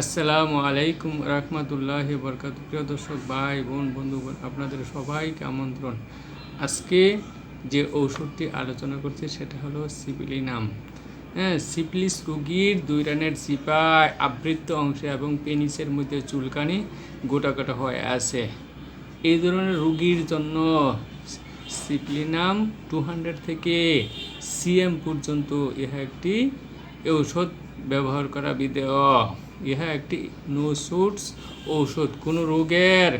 আসসালামু আলাইকুম রহমতুল্লাহ বরকাত প্রিয় দর্শক, ভাই, বোন, বন্ধুগণ, আপনাদের সবাইকে আমন্ত্রণ। আজকে যে ঔষধটি আলোচনা করছি, সেটা হলো সিপিলিনাম। হ্যাঁ সিপিলিস রুগীর দুই রানের চিপায় আবৃত অংশে এবং পেনিসের মধ্যে চুলকানি গোটা গোটা হয়ে আছে। এই ধরনের রুগীর জন্য সিপ্লিনাম টু হান্ড্রেড থেকে সিএম পর্যন্ত ইহা একটি ঔষধ ব্যবহার করা বিধেয়। ইহা একটি নো সুটস ঔষধ। কোনো রোগের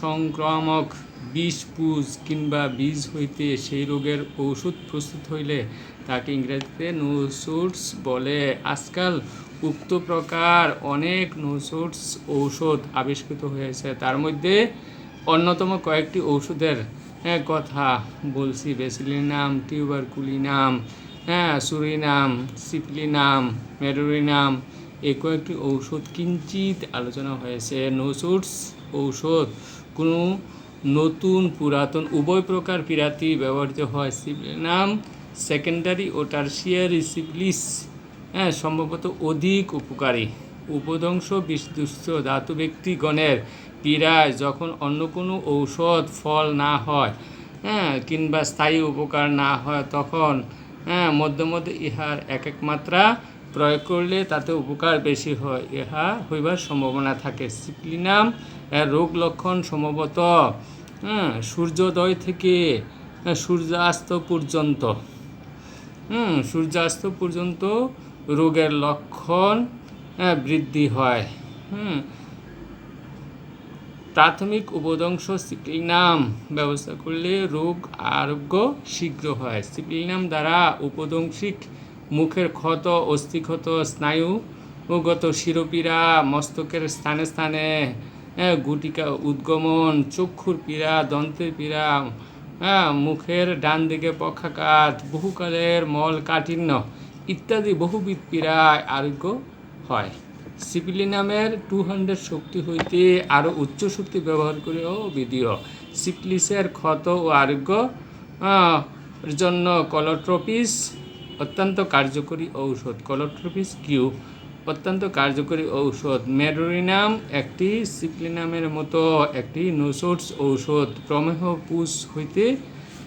সংক্রামক বিষ, পুজ কিংবা বীজ হইতে সেই রোগের ঔষধ প্রস্তুত হইলে তাকে ইংরেজিতে নো সুটস বলে। আজকাল উক্ত প্রকার অনেক নো সুটস ঔষধ আবিষ্কৃত হয়েছে। তার মধ্যে অন্যতম কয়েকটি ঔষধের কথা বলছি। বেসিলিনাম, টিউবারকুলিনাম হ্যাঁ সুরিনাম, সিপ্লিনাম মেডোরিনাম এই কয়েকটি ঔষধ কিঞ্চিত আলোচনা হয়েছে। নোসুটস ঔষধ, কোনো নতুন পুরাতন উভয় প্রকার পিরাতি ব্যবহৃত হয়। সিপ্লিনাম সেকেন্ডারি ও টার্সিয়ারি সিপ্লিস হ্যাঁ সম্ভবত অধিক উপকারী। উপদংশ বিষদুষ্ট ধাতু ব্যক্তিগণের পীড়ায় যখন অন্য কোনো ঔষধ ফল না হয় হ্যাঁ কিংবা স্থায়ী উপকার না হয়, তখন হ্যাঁ মধ্যে মধ্যে ইহার এক এক মাত্রা প্রয়োগ করলে তাতে উপকার বেশি হয়। ইহা হইবার সম্ভাবনা থাকে। সিপ্লিনাম এর রোগ লক্ষণ সম্ভবত হ্যাঁ সূর্যোদয় থেকে হ্যাঁ, সূর্যাস্ত পর্যন্ত। সূর্যাস্ত পর্যন্ত রোগের লক্ষণ হ্যাঁ, বৃদ্ধি হয়। হুম প্রাথমিক উপদংশ সিপ্লিনাম ব্যবস্থা করলে রোগ আরোগ্য শীঘ্র হয়। সিপ্লিনাম দ্বারা উপদংশিক মুখের ক্ষত, অস্থিক্ষত স্নায়ুগত শিরোপীড়া, মস্তকের স্থানে স্থানে গুটিকা উদ্গমন, চক্ষুর পীড়া, দন্তের পীড়া হ্যাঁ মুখের ডান দিকে পক্ষাঘাত, বহুকালের মল কাঠিন্য ইত্যাদি বহুবিধ পীড়ায় আরোগ্য হয়। সিপিলিনামের টু হান্ড্রেড শক্তি হইতে আরও উচ্চ শক্তি ব্যবহার করেও বিধিও সিপলিসের ক্ষত ও আরোগ্য জন্য কলট্রপিস অত্যন্ত কার্যকরী ঔষধ। কলট্রপিস কিউ অত্যন্ত কার্যকরী ঔষধ। মেডোরিনাম একটি সিপ্লিনামের মতো একটি নোসোটস ঔষধ। প্রমেহ পুষ হইতে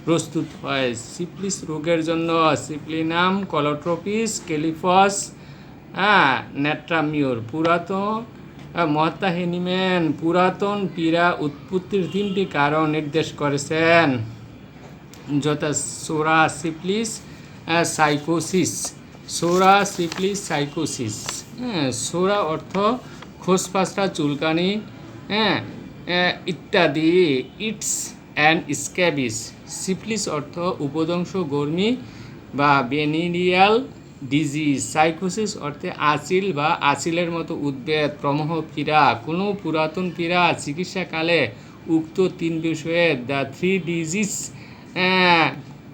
প্রস্তুত হয়। সিপ্লিস রোগের জন্য সিপ্লিনাম কলট্রপিস কেলিফস হ্যাঁ নেট্রামিওর পুরাতন আহ, মহাত্মা পুরাতন পীড়া উৎপত্তির তিনটি কারণ নির্দেশ করেছেন। যথা সোরা সিপ্লিস সাইকোসিস সোরা সিপ্লিস সাইকোসিস হ্যাঁ সোরা অর্থ খোসপাসরা, চুলকানি হ্যাঁ ইত্যাদি। ইটস অ্যান্ড স্ক্যাবিস সিপ্লিস অর্থ উপদংশ গর্মি বা বেনিরিয়াল ডিজিজ সাইকোসিস অর্থে আচিল বা আচিলের মতো উদ্বেগ প্রমহ, পীড়া। কোনো পুরাতন পীড়া চিকিৎসাকালে উক্ত তিন বিষয়ে the three disease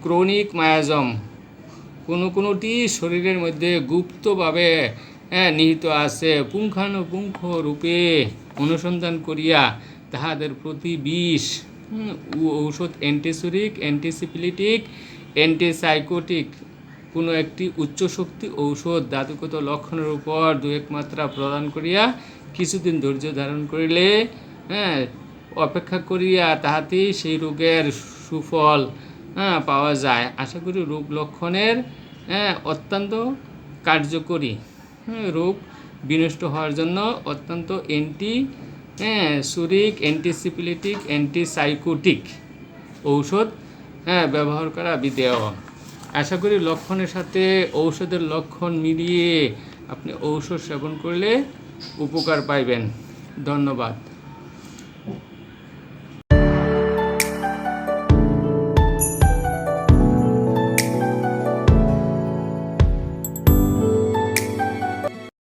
chronic miasm. কোনো কোনোটি শরীরের মধ্যে গুপ্তভাবে হ্যাঁ, নিহিত আছে। পুঙ্খানুপুঙ্খ রূপে অনুসন্ধান করিয়া তাহাদের প্রতি বিষ ঔষধ অ্যান্টিসুরিক অ্যান্টিসিপিলিটিক অ্যান্টিসাইকোটিক কোনো একটি উচ্চ শক্তি ঔষধ ধাতুগত লক্ষণের উপর দু এক মাত্রা প্রদান করিয়া কিছুদিন ধৈর্য ধারণ করিলে হ্যাঁ অপেক্ষা করিয়া তাহাতেই সেই রোগের সুফল হ্যাঁ পাওয়া যায়। আশা করি রোগ লক্ষণের অত্যন্ত কার্যকরী। হ্যাঁ, রোগ বিনষ্ট হওয়ার জন্য অত্যন্ত অ্যান্টি হ্যাঁ সুরিক অ্যান্টিসিপিলিটিক অ্যান্টিসাইকোটিক ঔষধ হ্যাঁ ব্যবহার করা বিধেয়। আশা করি লক্ষণের সাথে ঔষধের লক্ষণ মিলিয়ে আপনি ঔষধ সেবন করলে উপকার পাইবেন। ধন্যবাদ।